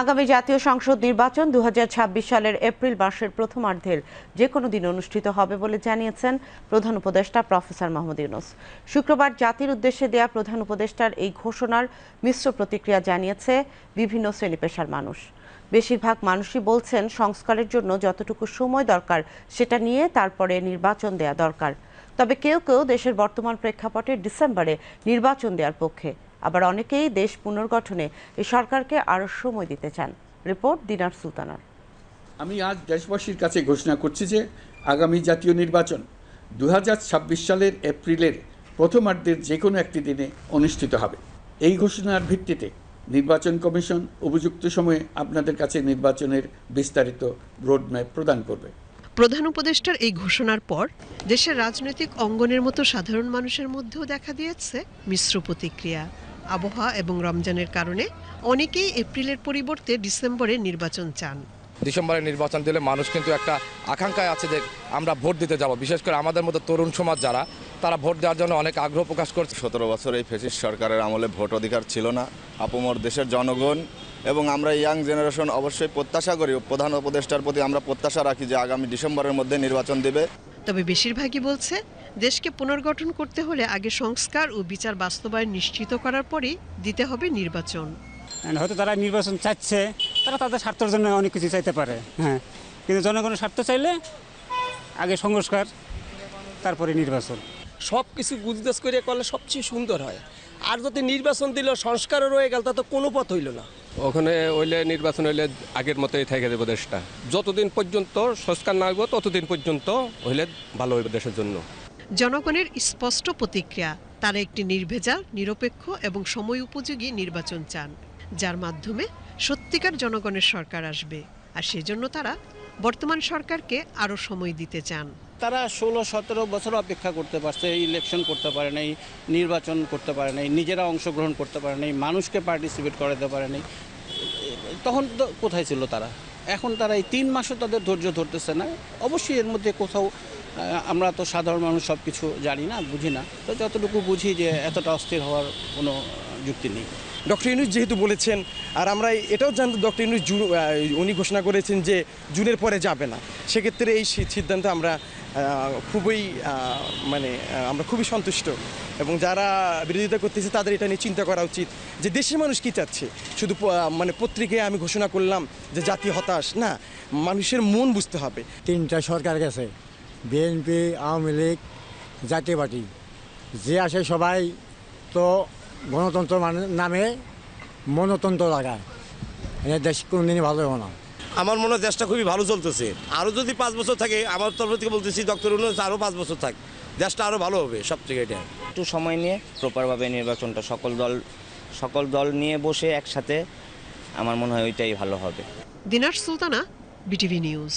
আগামী জাতীয় সংসদ নির্বাচন দু হাজার ছাব্বিশ সালের এপ্রিল মাসের প্রথমার্ধের যে কোনো দিন অনুষ্ঠিত হবে বলে জানিয়েছেন প্রধান উপদেষ্টা প্রফেসর মোহাম্মদ ইউনুস। শুক্রবার জাতির উদ্দেশ্যে দেয়া প্রধান উপদেষ্টার এই ঘোষণার মিশ্র প্রতিক্রিয়া জানিয়েছে বিভিন্ন শ্রেণীপেশার মানুষ। বেশিরভাগ মানুষই বলছেন সংস্কারের জন্য যতটুকু সময় দরকার সেটা নিয়ে তারপরে নির্বাচন দেয়া দরকার। তবে কেউ কেউ দেশের বর্তমান প্রেক্ষাপটে ডিসেম্বরে নির্বাচন দেওয়ার পক্ষে আবার অনেকেই দেশ পুনর্গঠনে এই সরকারকে আরও সময় দিতে চান। রিপোর্ট দিনার সুলতানার। আমি আজ দেশবাসীর কাছে ঘোষণা করছি যে আগামী জাতীয় নির্বাচন দু হাজার ছাব্বিশ সালের এপ্রিলের প্রথমার্ধের যে কোনো একটি দিনে অনুষ্ঠিত হবে। এই ঘোষণার ভিত্তিতে নির্বাচন কমিশন উপযুক্ত সময়ে আপনাদের কাছে নির্বাচনের বিস্তারিত রোডম্যাপ প্রদান করবে। প্রধান উপদেষ্টার এই ঘোষণার পর দেশের রাজনৈতিক অঙ্গনের মতো সাধারণ মানুষের মধ্যেও দেখা দিয়েছে মিশ্র প্রতিক্রিয়া। আবহাওয়া এবং রমজানের কারণে অনেকেই এপ্রিলের পরিবর্তে ডিসেম্বরে নির্বাচন চান। ডিসেম্বরে নির্বাচন দিলে মানুষ কিন্তু একটা আকাঙ্ক্ষায় আছে যে আমরা ভোট দিতে যাব। বিশেষ করে আমাদের মতো তরুণ সমাজ যারা তারা ভোট দেওয়ার জন্য অনেক আগ্রহ প্রকাশ করছে। সতেরো বছর এই ফেসিস সরকারের আমলে ভোট অধিকার ছিল না। আপমর দেশের জনগণ এবং আমরা ইয়াং জেনারেশন অবশ্যই প্রত্যাশা করি। প্রধান উপদেষ্টার প্রতি আমরা প্রত্যাশা রাখি যে আগামী ডিসেম্বরের মধ্যে নির্বাচন দেবে। তবে বেশিরভাগই বলছে দেশকে পুনর্গঠন করতে হলে আগে সংস্কার ও বিচার বাস্তবায়ন নিশ্চিত করার পরেই দিতে হবে নির্বাচন। হয়তো তারা নির্বাচন চাচ্ছে তারা তাদের স্বার্থের জন্য অনেক কিছু চাইতে পারে হ্যাঁ। কিন্তু জনগণের স্বার্থ চাইলে আগে সংস্কার তারপরে নির্বাচন। সব কিছু গুজগাছ করে করলে সবচেয়ে সুন্দর হয়। আর যদি নির্বাচন দিল সংস্কারও রয়ে গেল তা তো কোনো পথ হইল না। ওখানে হইলে নির্বাচন হইলে আগের মতোই থেকে দেবো দেশটা। যতদিন পর্যন্ত সংস্কার না হইব ততদিন পর্যন্ত হইলে ভালো হইবে দেশের জন্য। জনগণের স্পষ্ট প্রতিক্রিয়া, তারা একটি নির্ভেজাল, নিরপেক্ষ এবং সময় উপযোগী নির্বাচন চান, যার মাধ্যমে সত্যিকার জনগণের সরকার আসবে। আর সেজন্য তারা বর্তমান সরকারকে আরও সময় দিতে চান। তারা ষোলো সতেরো বছর অপেক্ষা করতে পারছে ইলেকশন করতে পারে নাই, নির্বাচন করতে পারে নাই, নিজেরা অংশগ্রহণ করতে পারে নাই, মানুষকে পার্টিসিপেট করাতে পারে নাই। তখন তো কোথায় ছিল তারা? এখন তারা এই তিন মাসও তাদের ধৈর্য ধরতেছে না। অবশ্যই এর মধ্যে কোথাও আমরা তো সাধারণ মানুষ সব কিছু জানি না বুঝি না। তো যতটুকু বুঝি যে এতটা অস্থির হওয়ার কোনো যুক্তি নেই। ডক্টর ইউনুস যেহেতু বলেছেন আর আমরা এটাও জানতে ডক্টর ইউনুস জুন উনি ঘোষণা করেছেন যে জুনের পরে যাবে না। সেক্ষেত্রে এই সিদ্ধান্ত আমরা খুবই মানে আমরা খুবই সন্তুষ্ট। এবং যারা বিরোধিতা করতেছে তাদের এটা নিয়ে চিন্তা করা উচিত যে দেশের মানুষ কি চাচ্ছে? শুধু মানে পত্রিকায় আমি ঘোষণা করলাম যে জাতি হতাশ না মানুষের মন বুঝতে হবে। তিনটা সরকার গেছে। বিএনপি আওয়ামী লীগ জাতীয় পার্টি। যে আসে সবাই তো গণতন্ত্র মানে নামে মনতন্ত্র লাগায়। দেশ কোনদিনই ভালো হবে না। আমার মনে হয় দেশটা খুবই ভালো চলতেছে। আরও যদি পাঁচ বছর থাকে আমার তরফ থেকে বলতেছি ডক্টর ইউনুস আরও পাঁচ বছর থাক। দেশটা আরও ভালো হবে সব থেকে এটা। একটু সময় নিয়ে প্রপারভাবে নির্বাচনটা সকল দল সকল দল নিয়ে বসে একসাথে আমার মনে হয় ওইটাই ভালো হবে। Dinar Sultana BTV news.